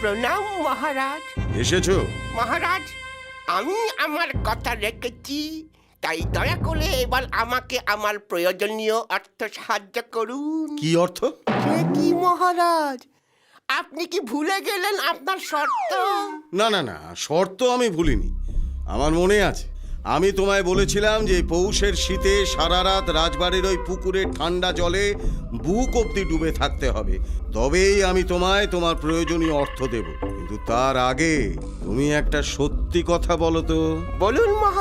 প্রণাম মহারাজ। এসেছ? মহারাজ আমি আমার কথা রেখেছি তাই দয়া করে এবার আমাকে আমার প্রয়োজনীয় অর্থ সাহায্য করুন। কি অর্থ? কি মহারাজ? আপনি কি ভুলে গেলেন আপনার শর্ত? না না না শর্ত আমি ভুলিনি। আমার মনে আছে আমি তোমায় বলেছিলাম যে পৌষের শীতে সারা রাত রাজবাড়ির ওই পুকুরে ঠান্ডা জলে বুক অব্দি ডুবে থাকতে হবে। তবেই আমি তোমায় তোমার প্রয়োজনীয় অর্থ দেব। কিন্তু তার আগে তুমি একটা সত্যি কথা বলো তো। বলুন মহারাজ।